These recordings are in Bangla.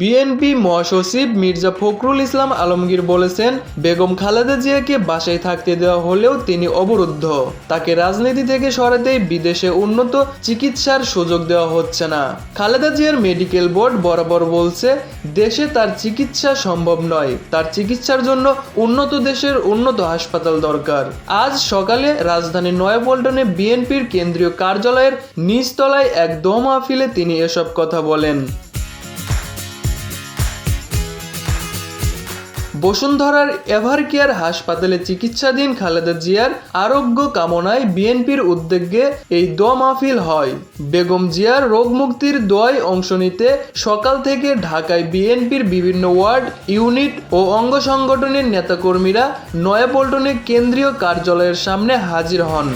বিএনপি মহাসচিব মির্জা ফখরুল ইসলাম আলমগীর বলেছেন, বেগম খালেদা জিয়াকে বাসায় থাকতে দেওয়া হলেও তিনি অবরুদ্ধ। তাকে রাজনীতি থেকে সরাতেই বিদেশে উন্নত চিকিৎসার সুযোগ দেওয়া হচ্ছে না। খালেদা জিয়ার মেডিকেল বোর্ড বরাবর বলছে, দেশে তার চিকিৎসা সম্ভব নয়। তার চিকিৎসার জন্য উন্নত দেশের উন্নত হাসপাতাল দরকার। আজ সকালে রাজধানীর নয়াপল্টনে বিএনপির কেন্দ্রীয় কার্যালয়ের নিচতলায় এক দোয়া মাহফিলে তিনি এসব কথা বলেন। বসুন্ধরার এভারকেয়ার হাসপাতালে চিকিৎসাধীন খালেদা জিয়ার আরোগ্য কামনায় বিএনপির উদ্যোগে এই দোয়া মাহফিল হয়। বেগম জিয়ার রোগ মুক্তির দোয়ায় অংশ নিতে সকাল থেকে ঢাকায় বিএনপির বিভিন্ন ওয়ার্ড, ইউনিট ও অঙ্গ সংগঠনের নেতাকর্মীরা নয়াপল্টনে কেন্দ্রীয় কার্যালয়ের সামনে হাজির হন।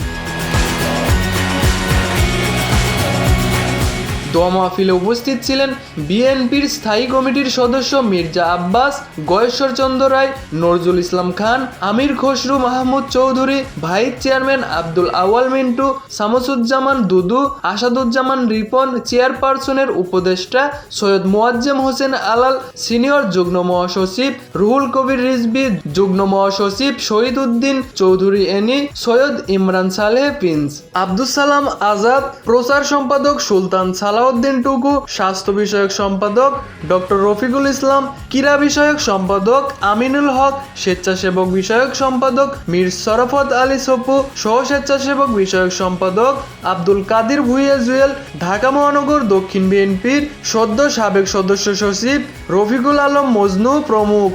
দোয়া মাহফিলে উপস্থিত ছিলেন বিএনপির স্থায়ী কমিটির সদস্য মির্জা আব্বাস গয়েশ্বর চন্দ্র রায়, নজরুল ইসলাম খান, আমির খসরু মাহমুদ চৌধুরী, ভাইস চেয়ারম্যান আব্দুল আওয়াল মিন্টু, সামসুজ্জামান দুদু, আসাদুজ্জামান রিপন, চেয়ারপারসনের উপদেষ্টা সৈয়দ মোয়াজ্জেম হোসেন আলাল, সিনিয়র যুগ্ম মহাসচিব রুহুল কবির রিজভি, যুগ্ম মহাসচিব শহীদ উদ্দিন চৌধুরী এনি, সৈয়দ ইমরান সালেহ প্রিন্স। আব্দুল সালাম আজাদ, প্রচার সম্পাদক সুলতান সালাউদ্দিন টুকু স্বাস্থ্য বিষয়ক সম্পাদক ডক্টর রফিকুল ইসলাম, ক্রীড়া বিষয়ক সম্পাদক আমিনুল হক, স্বেচ্ছাসেবক বিষয়ক সম্পাদক মীর শরফত আলী সপু, সহ স্বেচ্ছাসেবক বিষয়ক সম্পাদক আব্দুল কাদির ভুইয়া জুয়েল, ঢাকা মহানগর দক্ষিণ বিএনপির সদ্য সাবেক সদস্য সচিব রফিকুল আলম মজনু প্রমুখ।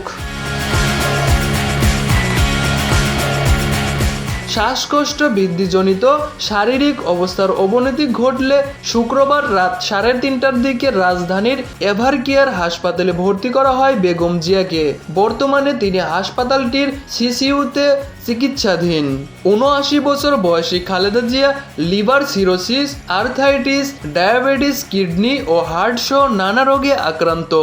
শ্বাসকষ্ট বৃদ্ধিজনিত শারীরিক অবস্থার অবনতি ঘটলে শুক্রবার রাত সাড়ে তিনটার দিকে রাজধানীর এভারকেয়ার হাসপাতালে ভর্তি করা হয় বেগম জিয়াকে। বর্তমানে তিনি হাসপাতালটির সিসিইউতে চিকিৎসাধীন। উনআশি বছর বয়সী Khaleda Zia liver cirrhosis, arthritis, diabetes, kidney ও হার্ট সহ নানা রোগে আক্রান্ত।